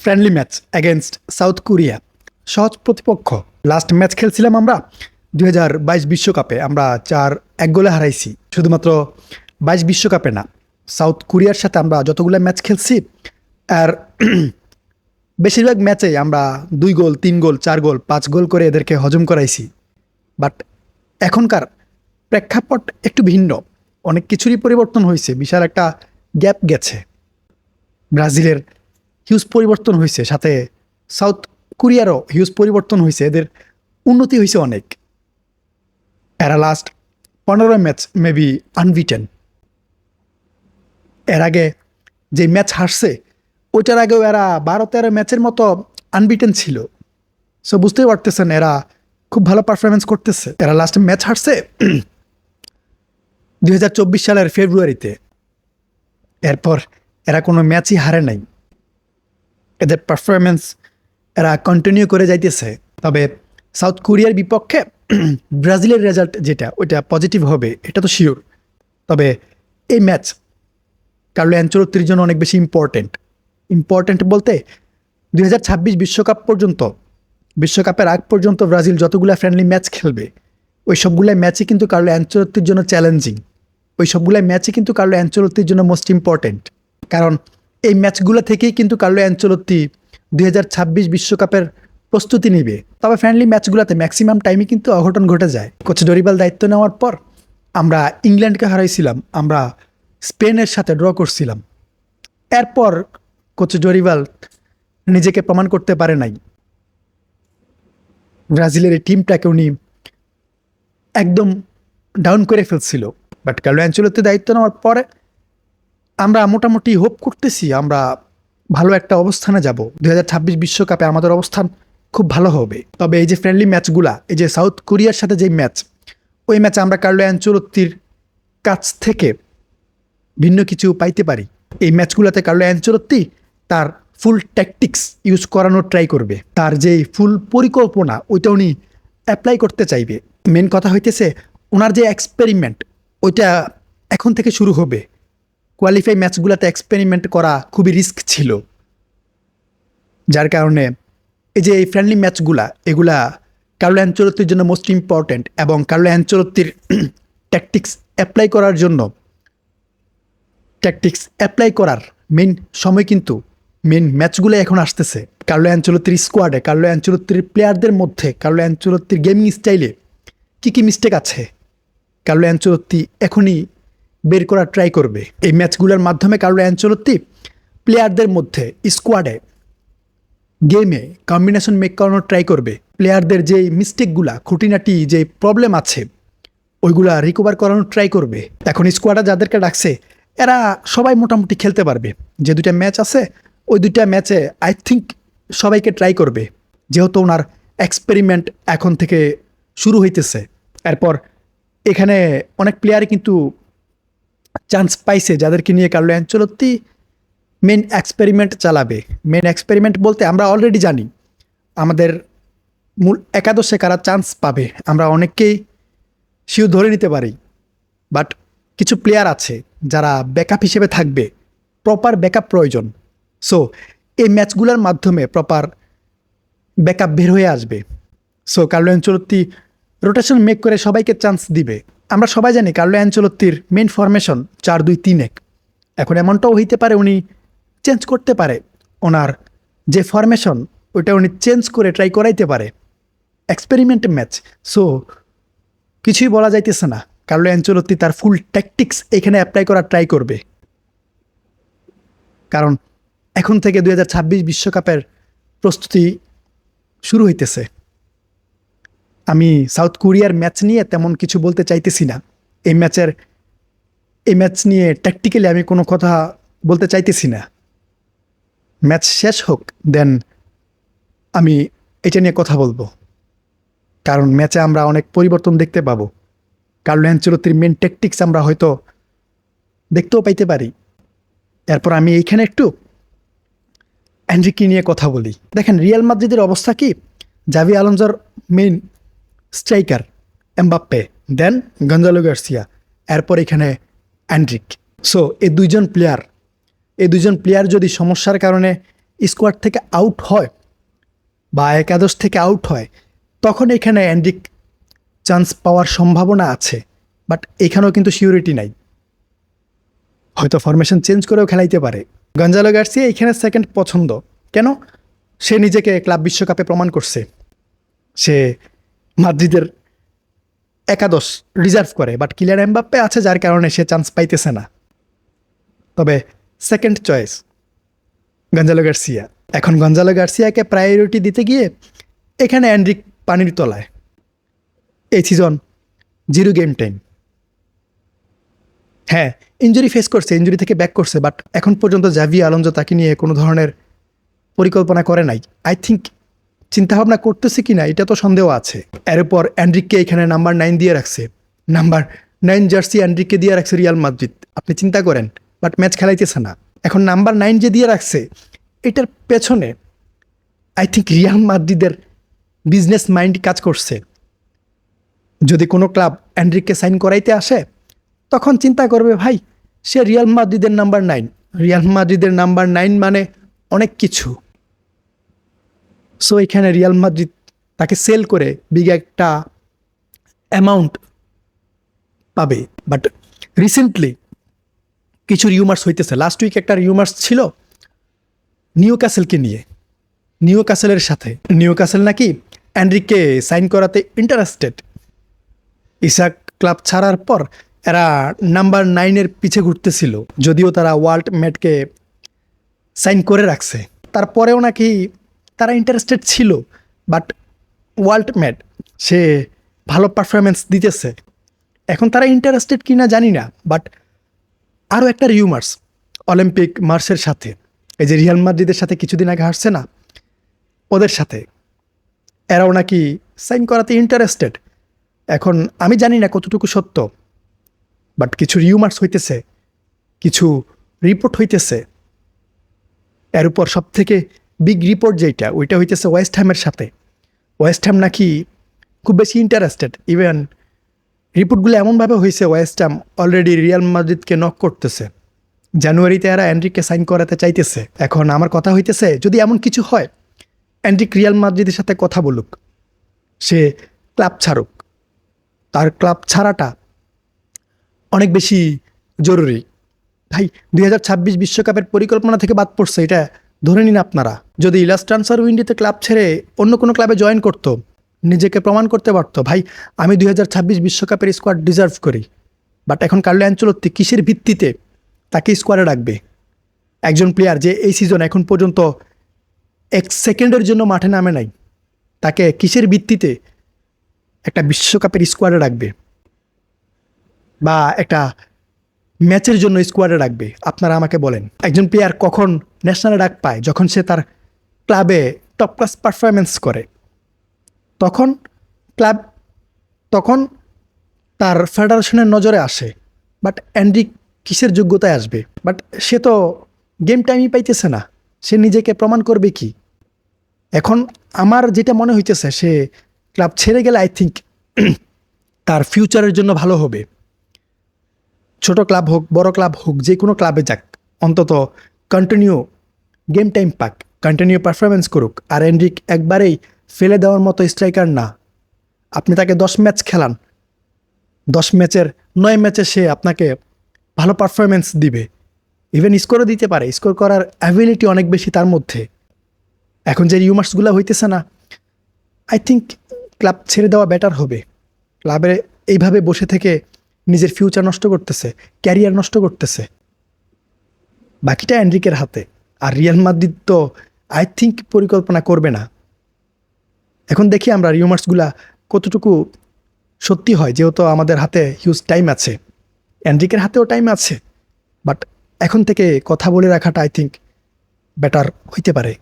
Friendly match against South Korea. সহজ প্রতিপক্ষ। Last match খেলছিলাম আমরা দু হাজার বাইশ বিশ্বকাপে। আমরা চার এক গোলে হারাইছি। শুধুমাত্র বাইশ বিশ্বকাপে না, সাউথ কোরিয়ার সাথে আমরা যতগুলো ম্যাচ খেলছি, আর বেশিরভাগ ম্যাচে আমরা দুই গোল, তিন গোল, চার গোল, পাঁচ গোল করে এদেরকে হজম করাইছি। বাট এখনকার প্রেক্ষাপট একটু ভিন্ন। অনেক কিছুরই পরিবর্তন হয়েছে। বিশাল একটা গ্যাপ গেছে। ব্রাজিলের হিউজ পরিবর্তন হয়েছে সাথে সাউথ কোরিয়ারও হিউজ পরিবর্তন হয়েছে এদের উন্নতি হয়েছে অনেক। এরা লাস্ট পনেরো ম্যাচ মেবি আনবিটেন এর আগে যে ম্যাচ হারছে, ওইটার আগেও এরা বারো তেরো ম্যাচের মতো আনবিটেন ছিল। সো বুঝতেই পারতেছেন, এরা খুব ভালো পারফরমেন্স করতেছে। এরা লাস্ট ম্যাচ হারছে দু হাজার চব্বিশ সালের ফেব্রুয়ারিতে এরপর এরা কোনো ম্যাচই হারে নাই। এদের পারফরমেন্স এরা কন্টিনিউ করে যাইতেছে, তবে সাউথ কোরিয়ার বিপক্ষে ব্রাজিলের রেজাল্ট যেটা, ওইটা পজিটিভ হবে, এটা তো শিওর তবে এই ম্যাচ কার্লো অ্যাঞ্চলত্রির জন্য অনেক বেশি ইম্পর্টেন্ট ইম্পর্টেন্ট বলতে দুই বিশ্বকাপ পর্যন্ত, বিশ্বকাপের আগ পর্যন্ত ব্রাজিল যতগুলো ফ্রেন্ডলি ম্যাচ খেলবে, ওই সবগুলো ম্যাচই কিন্তু কার্লো অ্যাঞ্চলত্রির জন্য চ্যালেঞ্জিং ওই সবগুলো ম্যাচই কিন্তু কার্লো অ্যাঞ্চলত্রির জন্য মোস্ট ইম্পর্টেন্ট কারণ এই ম্যাচগুলো থেকেই কিন্তু কার্লো অ্যাঞ্চলত্তি দুই বিশ্বকাপের প্রস্তুতি নিবে। তবে ফ্রেন্ডলি ম্যাচগুলোতে ম্যাক্সিমাম টাইমে কিন্তু অঘটন ঘটে যায়। কোচ ডরিবাল দায়িত্ব নেওয়ার পর আমরা ইংল্যান্ডকে হারাইছিলাম, আমরা স্পেনের সাথে ড্র করছিলাম। এরপর কোচ ডরিবাল নিজেকে প্রমাণ করতে পারে নাই। ব্রাজিলের এই টিমটাকে উনি একদম ডাউন করে ফেলছিল। বাট কার্লো অ্যাঞ্চলতে দায়িত্ব নেওয়ার পরে আমরা মোটামুটি হোপ করতেছি আমরা ভালো একটা অবস্থানে যাব। দু বিশ্বকাপে আমাদের অবস্থান খুব ভালো হবে। তবে এই যে ফ্রেন্ডলি ম্যাচগুলা এই যে সাউথ কোরিয়ার সাথে যে ম্যাচ ওই ম্যাচে আমরা কার্লো অ্যাঞ্চলত্তির কাছ থেকে ভিন্ন কিছু পাইতে পারি। এই ম্যাচগুলোতে কার্লো অ্যাঞ্চলত্তি তার ফুল ট্যাকটিক্স ইউজ করানোর ট্রাই করবে। তার যে ফুল পরিকল্পনা, ওইটা উনি অ্যাপ্লাই করতে চাইবে। মেন কথা হইতেছে, ওনার যে এক্সপেরিমেন্ট ওইটা এখন থেকে শুরু হবে। কোয়ালিফাই ম্যাচগুলোতে এক্সপেরিমেন্ট করা খুবই রিস্ক ছিল। যার কারণে এই যে এই ফ্রেন্ডলি ম্যাচগুলা এগুলা কার্লো অ্যাঞ্চলত্তির জন্য মোস্ট ইম্পর্ট্যান্ট এবং কার্লো অ্যাঞ্চলত্তির ট্যাকটিক্স অ্যাপ্লাই করার জন্য ট্যাকটিক্স অ্যাপ্লাই করার মেন সময় কিন্তু মেন ম্যাচগুলো এখন আসতেছে। কার্লো অ্যাঞ্চলত্তির স্কোয়াডে কার্লো অ্যাঞ্চলত্তির প্লেয়ারদের মধ্যে কার্লো অ্যাঞ্চলত্তির গেমিং স্টাইলে কী কী মিস্টেক আছে? কার্লো অ্যাঞ্চলত্তি এখনই বের করার ট্রাই করবে। এই ম্যাচগুলোর মাধ্যমে কার্লো অ্যাঞ্চলত্তি প্লেয়ারদের মধ্যে স্কোয়াডে গেমে কম্বিনেশন মেক করানোর ট্রাই করবে। প্লেয়ারদের যে মিস্টেকগুলা খুঁটিনাটি, যে প্রবলেম আছে, ওইগুলা রিকভার করানোর ট্রাই করবে। এখন স্কোয়াডা যাদেরকে ডাকছে, এরা সবাই মোটামুটি খেলতে পারবে। যে দুইটা ম্যাচ আছে, ওই দুইটা ম্যাচে আই থিঙ্ক সবাইকে ট্রাই করবে। যেহেতু ওনার এক্সপেরিমেন্ট এখন থেকে শুরু হইতেছে। এরপর এখানে অনেক প্লেয়ারই কিন্তু চান্স পাইছে যাদেরকে নিয়ে কার্লো অ্যাঞ্চলত্তি মেন এক্সপেরিমেন্ট চালাবে। মেন এক্সপেরিমেন্ট বলতে আমরা অলরেডি জানি, আমাদের মূল একাদশে কারা চান্স পাবে, আমরা অনেককেই শিও ধরে নিতে পারি। বাট কিছু প্লেয়ার আছে যারা ব্যাকআপ হিসেবে থাকবে প্রপার ব্যাকআপ প্রয়োজন। সো এই ম্যাচগুলোর মাধ্যমে প্রপার ব্যাকআপ বের হয়ে আসবে। So Carlo Ancelotti rotation make করে সবাইকে চান্স দিবে। আমরা সবাই জানি কার্লো অ্যাঞ্চলত্তির মেন ফরমেশন চার দুই তিন এক। এখন এমনটাও হইতে পারে উনি চেঞ্জ করতে পারে। ওনার যে ফরমেশন ওইটা উনি চেঞ্জ করে ট্রাই করাইতে পারে। এক্সপেরিমেন্ট ম্যাচ সো কিছুই বলা যাইতেছে না। কার্লো অ্যাঞ্চলত্তি তার ফুল ট্যাকটিক্স এখানে অ্যাপ্লাই করার ট্রাই করবে। কারণ এখন থেকে দুই বিশ্বকাপের প্রস্তুতি শুরু হইতেছে। আমি সাউথ কোরিয়ার ম্যাচ নিয়ে তেমন কিছু বলতে চাইতেছি না। এই ম্যাচের, এই ম্যাচ নিয়ে ট্যাকটিক্যালি আমি কোনো কথা বলতে চাইতেছি না। ম্যাচ শেষ হোক, দেন আমি এটা নিয়ে কথা বলব। কারণ ম্যাচে আমরা অনেক পরিবর্তন দেখতে পাবো। কার্লো অ্যাঞ্চলতির মেন ট্যাকটিক্স আমরা হয়তো দেখতেও পাইতে পারি। এরপর আমি এইখানে একটু অ্যান্ড্রিকি নিয়ে কথা বলি। দেখেন, রিয়াল মাদ্রিদের অবস্থা কি? জাভি আলমজার main striker, Mbappe, then Gonzalo Garcia, এরপর এখানে অ্যান্ড্রিক। সো এই দুইজন প্লেয়ার এই দুইজন প্লেয়ার যদি সমস্যার কারণে স্কোয়াড থেকে আউট হয় বা একাদশ থেকে আউট হয়, তখন এখানে অ্যান্ড্রিক চান্স পাওয়ার সম্ভাবনা আছে বাট এখানেও কিন্তু সিউরিটি নাই। হয়তো ফরমেশন চেঞ্জ করেও খেলাইতে পারে। গঞ্জালো গার্সিয়া এখানে সেকেন্ড পছন্দ। কেন? সে নিজেকে ক্লাব বিশ্বকাপে প্রমাণ করছে। সে মাদ্রিদের একাদশ রিজার্ভ করে বাট কিলিয়ার এমবাপ্পে আছে যার কারণে সে চান্স পাইতেছে না। তবে সেকেন্ড চয়েস গঞ্জালো গার্সিয়া এখন গঞ্জালো গার্সিয়াকে প্রায়োরিটি দিতে গিয়ে এখানে অ্যান্ড্রিক পানির তলায়। এই সিজন জিরো গেম টাইম হ্যাঁ ইঞ্জুরি ফেস করছে ইঞ্জুরি থেকে ব্যাক করছে বাট এখন পর্যন্ত জাভি আলঞ্জো তাকে নিয়ে কোনো ধরনের পরিকল্পনা করে নাই। আই থিঙ্ক চিন্তাভাবনা করতেছে কি না, এটা তো সন্দেহ আছে। এরপর অ্যান্ড্রিককে এখানে নাম্বার নাইন দিয়ে রাখছে। নাম্বার নাইন জার্সি অ্যান্ড্রিককে দিয়ে রাখছে রিয়াল মাদ্রিদ। আপনি চিন্তা করেন, বাট ম্যাচ খেলাইতেছে না। এখন নাম্বার নাইন যে দিয়ে রাখছে, এটার পেছনে আই থিঙ্ক রিয়াল মাদ্রিদের বিজনেস মাইন্ড কাজ করছে। যদি কোনো ক্লাব অ্যান্ড্রিককে সাইন করাইতে আসে, তখন চিন্তা করবে, ভাই, সে রিয়াল মাদ্রিদের নাম্বার নাইন রিয়াল মাদ্রিদের নাম্বার নাইন মানে অনেক কিছু। সো এখানে রিয়াল মাদ্রিদ তাকে সেল করে বিগ একটা অ্যামাউন্ট পাবে। বাট রিসেন্টলি কিছু রিউমার্স হইতেছে। লাস্ট উইক একটা রিউমার্স ছিল নিউ ক্যাসেলকে নিয়ে। নিউ ক্যাসেলের সাথে। নিউ ক্যাসেল নাকি অ্যান্ড্রিককে সাইন করাতে ইন্টারেস্টেড ইসাক ক্লাব ছাড়ার পর এরা নাম্বার নাইনের পিছে ঘুরতেছিল। যদিও তারা ওয়ার্ল্ড ম্যাটকে সাইন করে রাখছে। তারপরেও নাকি তারা ইন্টারেস্টেড ছিল বাট ওয়ার্ল্ড ম্যাট সে ভালো পারফরমেন্স দিতেছে। এখন তারা ইন্টারেস্টেড কি না জানি না বাট আরও একটা রিউমার্স অলিম্পিক মার্সের সাথে। এই যে রিয়াল মাদ্রিদের সাথে কিছুদিন আগে হারছে না, ওদের সাথে। এরাও নাকি সাইন করাতে ইন্টারেস্টেড এখন আমি জানি না কতটুকু সত্য বাট কিছু রিউমার্স হইতেছে, কিছু রিপোর্ট হইতেছে। এর উপর সব থেকে বিগ রিপোর্ট যেটা ওইটা হইতেছে ওয়েস্ট হ্যামের সাথে। ওয়েস্ট হ্যাম নাকি খুব বেশি ইন্টারেস্টেড ইভেন রিপোর্টগুলো এমনভাবে হয়েছে ওয়েস্ট হ্যাম অলরেডি রিয়াল মাদ্রিদকে নক করতেছে। জানুয়ারিতে এরা অ্যান্ড্রিককে সাইন করাতে চাইতেছে। এখন আমার কথা হইতেছে, যদি এমন কিছু হয় অ্যান্ড্রিক রিয়াল মাদ্রিদের সাথে কথা বলুক। সে ক্লাব ছাড়ুক। তার ক্লাব ছাড়াটা অনেক বেশি জরুরি। ভাই, দুই বিশ্বকাপের পরিকল্পনা থেকে বাদ পড়ছে, এটা ধরে নিন আপনারা, যদি ইলাস ট্রান্সফার উইন্ডিতে ক্লাব ছেড়ে অন্য কোনো ক্লাবে জয়েন করতো, নিজেকে প্রমাণ করতে পারতো, ভাই, আমি দুই বিশ্বকাপের স্কোয়াড ডিজার্ভ করি বাট এখন কার্লো অ্যাঞ্চলত্তি কিসের ভিত্তিতে তাকে স্কোয়াডে রাখবে? একজন প্লেয়ার যে এই সিজন এখন পর্যন্ত এক সেকেন্ডের জন্য মাঠে নামে নাই, তাকে কিসের ভিত্তিতে একটা বিশ্বকাপের স্কোয়াডে রাখবে? বা একটা ম্যাচের জন্য স্কোয়াডে রাখবে? আপনারা আমাকে বলেন, একজন প্লেয়ার কখন ন্যাশনালে ডাক পায় যখন সে তার ক্লাবে টপ ক্লাস পারফরমেন্স করে। তখন ক্লাব, তখন তার ফেডারেশনের নজরে আসে বাট অ্যান্ড্রিক কিসের যোগ্যতায় আসবে? বাট সে তো গেম টাইমই পাইতেছে না, সে নিজেকে প্রমাণ করবে কি? এখন আমার যেটা মনে হইতেছে, সে ক্লাব ছেড়ে গেলে আই থিঙ্ক তার ফিউচারের জন্য ভালো হবে। ছোট ক্লাব হোক, বড় ক্লাব হোক, যে কোনো ক্লাবে যাক, অন্তত কন্টিনিউ গেম টাইম পাক কন্টিনিউ পারফরমেন্স করুক। আর এন্ড্রিক একবারেই ফেলে দেওয়ার মতো স্ট্রাইকার না। আপনি তাকে দশ ম্যাচ খেলান। দশ ম্যাচের নয় ম্যাচে সে আপনাকে ভালো পারফরমেন্স দিবে। ইভেন স্কোরও দিতে পারে। স্কোর করার অ্যাবিলিটি অনেক বেশি তার মধ্যে। এখন যে রিউমার্সগুলো হইতেছে না আই থিঙ্ক ক্লাব ছেড়ে দেওয়া বেটার হবে। ক্লাবে এইভাবে বসে থেকে নিজের ফিউচার নষ্ট করতেছে ক্যারিয়ার নষ্ট করতেছে। বাকিটা অ্যান্ড্রিকের হাতে। আর রিয়াল মাদ্রিদ তো আই থিঙ্ক পরিকল্পনা করবে না। এখন দেখি আমরা রিউমার্সগুলা কতটুকু সত্যি হয়, যেহেতু আমাদের হাতে হিউজ টাইম আছে। অ্যান্ড্রিকের হাতেও টাইম আছে। বাট এখন থেকে কথা বলে রাখাটা আই থিঙ্ক বেটার হইতে পারে।